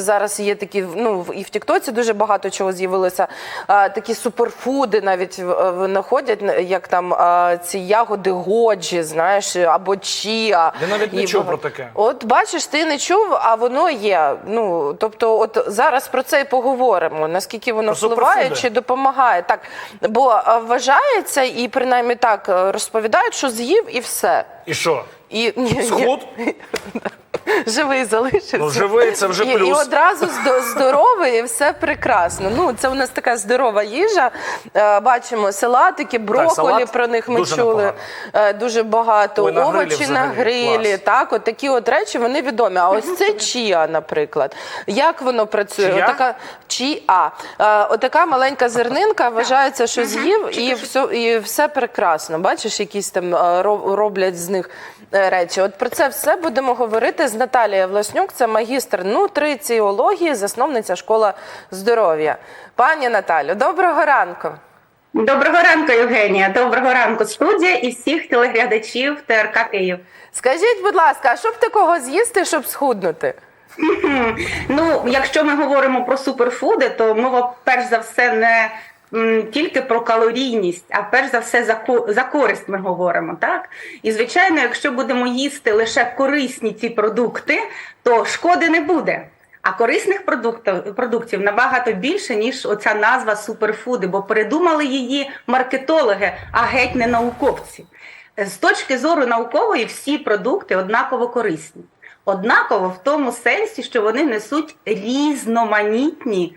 Зараз є такі, ну і в Тіктоці дуже багато чого з'явилося. Такі суперфуди навіть винаходять, як там а, ці ягоди годжі, знаєш, або чіа. Я навіть не І чув про таке. От бачиш, ти не чув, а воно є. Ну тобто, от зараз про це і поговоримо. Наскільки воно Про впливає суперфуди. чи допомагає? Так, бо вважається, і принаймні так розповідають, що з'їв і все. І що? І ні, ні, Схуд? живий залишився. Ну, живий це вже і, І плюс. одразу здоровий, і все прекрасно. Ну, це у нас така здорова їжа. Е, бачимо салатики, брокколі, салат про них ми дуже чули непогано. е, дуже багато. Ой, на Овочі на грилі. клас. Так, от такі от речі вони відомі. А ось це чія, наприклад. Як воно працює? Чия? Отака чія. Е, отака маленька зернинка вважається, що з'їв, і все, і все прекрасно. Бачиш, якісь там роблять з них речі. От про це все будемо говорити з Наталією Власнюк. Це магістр нутриціології, засновниця школа здоров'я. Пані Наталю, доброго ранку. Доброго ранку, Євгенія. Доброго ранку, студія і всіх телеглядачів ТРК Київ. Скажіть, будь ласка, а що б такого з'їсти, щоб схуднути? Ну, якщо ми говоримо про суперфуди, то мова перш за все не тільки про калорійність, а перш за все за, за користь ми говоримо. Так? І звичайно, якщо будемо їсти лише корисні ці продукти, то шкоди не буде. А корисних продуктів, продуктів набагато більше, ніж оця назва суперфуди, бо придумали її маркетологи, а геть не науковці. З точки зору наукової, всі продукти однаково корисні. Однаково в тому сенсі, що вони несуть різноманітні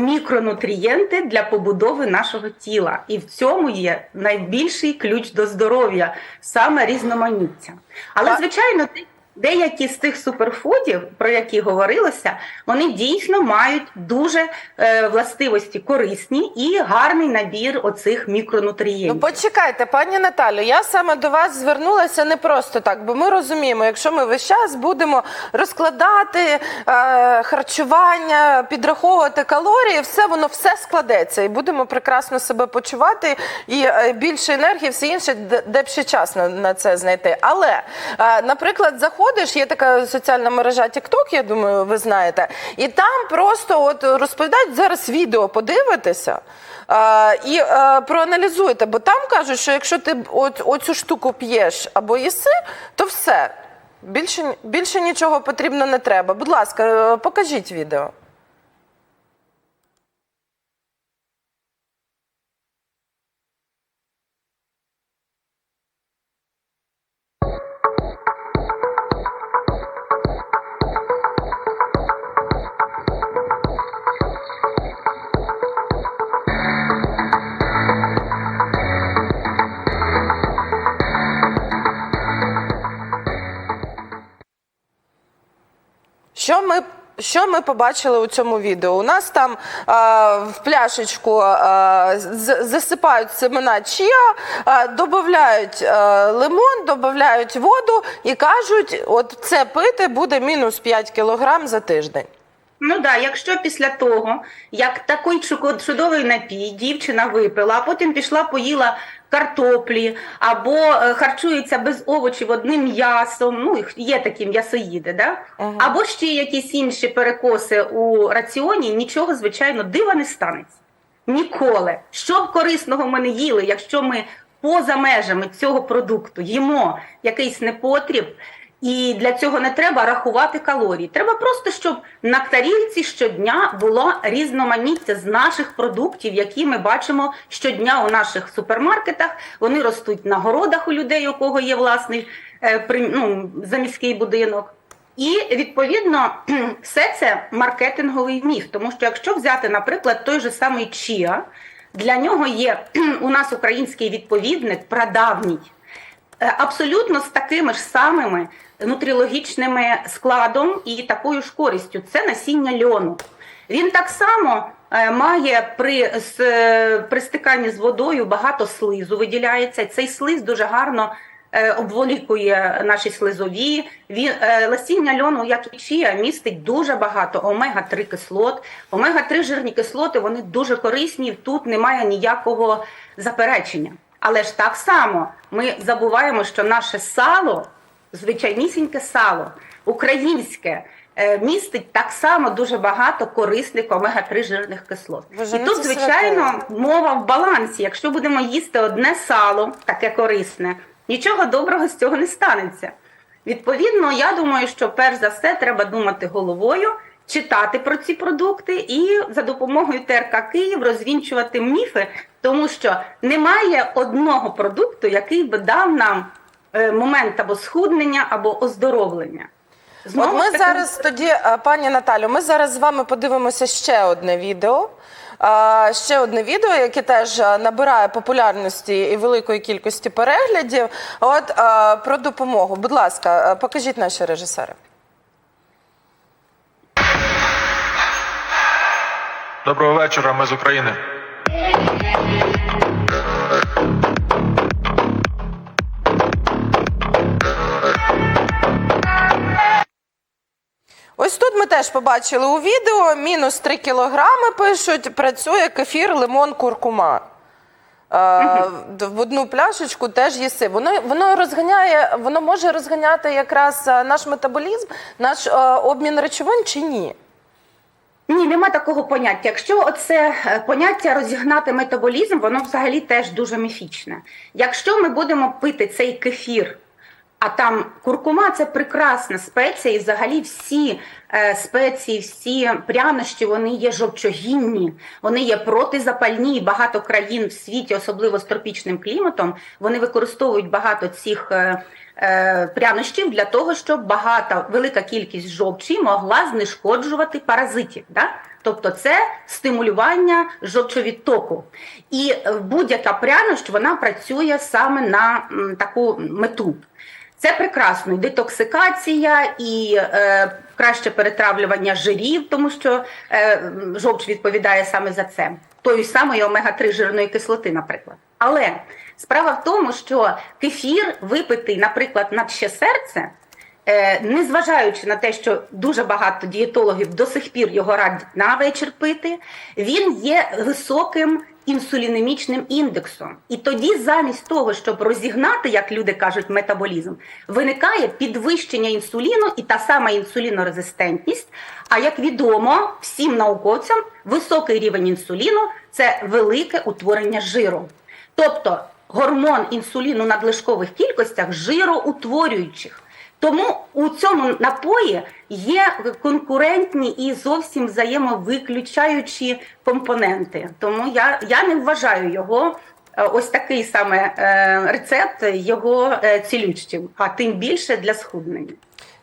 мікронутрієнти для побудови нашого тіла. І в цьому є найбільший ключ до здоров'я, саме різноманіття. Але, звичайно, де- деякі з тих суперфудів, про які говорилося, вони дійсно мають дуже е, властивості корисні і гарний набір оцих мікронутрієнтів. Ну почекайте, пані Наталю, я саме до вас звернулася не просто так, бо ми розуміємо, якщо ми весь час будемо розкладати е, харчування, підраховувати калорії, все воно все складеться, і будемо прекрасно себе почувати, і е, більше енергії, все інше, де, б ще час на, на це знайти. Але, е, наприклад, заходиш, є така соціальна мережа TikTok, я думаю, ви знаєте, і там просто от розповідають зараз відео, подивитися. Е, і е, проаналізуйте, бо там кажуть, що якщо ти от, оцю штуку п'єш або їси, то все. Більше, більше нічого потрібно не треба. Будь ласка, е, покажіть відео. Що ми побачили у цьому відео? У нас там а, в пляшечку а, засипають семена чія, а, додають а, лимон, додають воду і кажуть, от це пити буде мінус 5 кілограм за тиждень. Ну да, якщо після того, як такий чудовий напій дівчина випила, а потім пішла поїла картоплі або е, харчується без овочів одним м'ясом, ну є такі м'ясоїди, да? Ага. або ще якісь інші перекоси у раціоні, нічого, звичайно, дива не станеться. Ніколи. Що б корисного ми не їли, якщо ми поза межами цього продукту їмо якийсь непотріб, і для цього не треба рахувати калорії. Треба просто, щоб на тарілці щодня було різноманіття з наших продуктів, які ми бачимо щодня у наших супермаркетах. Вони ростуть на городах у людей, у кого є власний е, ну, заміський будинок. І відповідно все це маркетинговий міф. Тому що якщо взяти, наприклад, той же самий Чіа, для нього є у нас український відповідник прадавній. Е, Абсолютно з такими ж самими нутріологічними складом і такою ж користю. Це насіння льону. Він так само е, має при, е, при стиканні з водою багато слизу виділяється. Цей слиз дуже гарно обволікує наші слизові. Він, насіння льону, як і чія, містить дуже багато омега-3 кислот. Омега-3 жирні кислоти вони дуже корисні. Тут немає ніякого заперечення. Але ж так само ми забуваємо, що наше сало, звичайнісіньке сало, українське, е, містить так само дуже багато корисних омега-3 жирних кислот. І тут, звичайно, мова в балансі. Якщо будемо їсти одне сало, таке корисне, нічого доброго з цього не станеться. Відповідно, я думаю, що перш за все треба думати головою, читати про ці продукти і за допомогою ТРК Київ розвінчувати міфи, тому що немає одного продукту, який би дав нам е, момент або схуднення, або оздоровлення. От ми таки, зараз тоді, е, пані Наталю, ми зараз з вами подивимося ще одне відео. Ще одне відео, яке теж е, набирає популярності і великої кількості переглядів. От про допомогу. Будь ласка, покажіть наші режисери. Доброго вечора, ми з України. Ось тут ми теж побачили у відео: мінус 3 кілограми пишуть, працює кефір, лимон, куркума. Е, в одну пляшечку теж їси. Воно воно розганяє, воно може розганяти якраз е, наш метаболізм, наш е, обмін речовин чи ні? Ні, нема такого поняття. Якщо оце е, поняття розігнати метаболізм, воно взагалі теж дуже міфічне. Якщо ми будемо пити цей кефір, а там куркума це прекрасна спеція, і взагалі всі спеції, всі прянощі, вони є жовчогінні, вони є протизапальні. І Багато країн в світі, особливо з тропічним кліматом, вони використовують багато цих. Е, е, Прянощів для того, щоб багата велика кількість жовчі могла знешкоджувати паразитів. Да? Тобто це стимулювання жовчовідтоку. І е, будь-яка прянощ вона працює саме на таку мету. Це прекрасно, і детоксикація, і е, краще перетравлювання жирів, тому що е, жовч відповідає саме за це. Тої самої омега-3 жирної кислоти, наприклад. Але справа в тому, що кефір випитий, наприклад, на ще серце, е, незважаючи на те, що дуже багато дієтологів до сих пір його радять на вечір пити, він є високим інсулінемічним індексом. І тоді, замість того, щоб розігнати, як люди кажуть, метаболізм, виникає підвищення інсуліну і та сама інсулінорезистентність. А як відомо всім науковцям, високий рівень інсуліну це велике утворення жиру. Тобто гормон інсуліну надлишкових кількостях жироутворюючих. Тому у цьому напої є конкурентні і зовсім взаємовиключаючі компоненти. Тому я, я не вважаю його е, ось такий саме е, рецепт його е, цілющим, а тим більше для схуднення.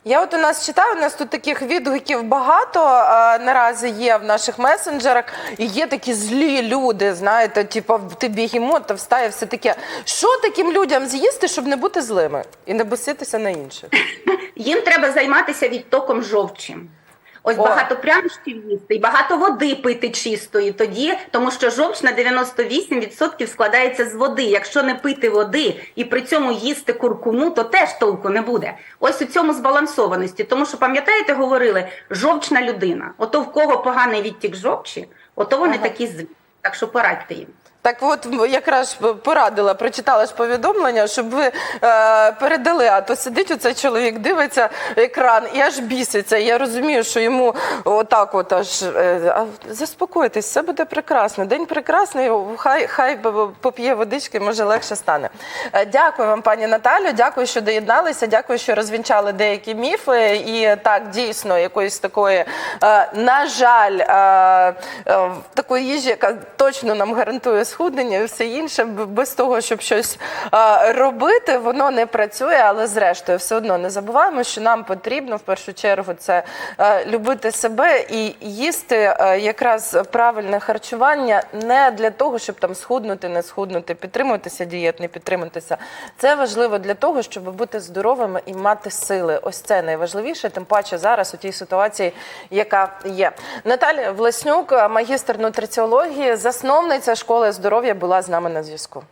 Я от у нас читаю, у нас тут таких відгуків багато е, наразі є в наших месенджерах, і є такі злі люди, знаєте, типу, ти бігемот, та встає, все таке. Що таким людям з'їсти, щоб не бути злими і не боситися на інших? Їм треба займатися відтоком жовчі. Ось О. багато прянощів їсти і багато води пити чистої тоді, тому що жовч на 98% складається з води. Якщо не пити води і при цьому їсти куркуму, то теж толку не буде. Ось у цьому збалансованості. Тому що пам'ятаєте, говорили жовчна людина. Ото в кого поганий відтік жовчі, ото вони Ага. такі злі. Так що порадьте їм. Так от якраз порадила, прочитала ж повідомлення, щоб ви е, передали, а то сидить оцей чоловік, дивиться екран і аж біситься. Я розумію, що йому отак от аж е, а заспокойтесь, все буде прекрасно. День прекрасний, хай хай поп'є водички, може легше стане. Е, дякую вам, пані Наталю. Дякую, що доєдналися. Дякую, що розвінчали деякі міфи. І так дійсно якоїсь такої, е, на жаль, е, е, такої їжі, яка точно нам гарантує схуднення і все інше, без того, щоб щось робити, воно не працює, але зрештою, все одно не забуваємо, що нам потрібно в першу чергу це любити себе і їсти якраз правильне харчування не для того, щоб там схуднути, не схуднути, підтримуватися дієт, не підтримуватися. Це важливо для того, щоб бути здоровими і мати сили. Ось це найважливіше, тим паче зараз у тій ситуації, яка є. Наталя Власнюк, магістр нутриціології, засновниця школи здоров'я була з нами на зв'язку.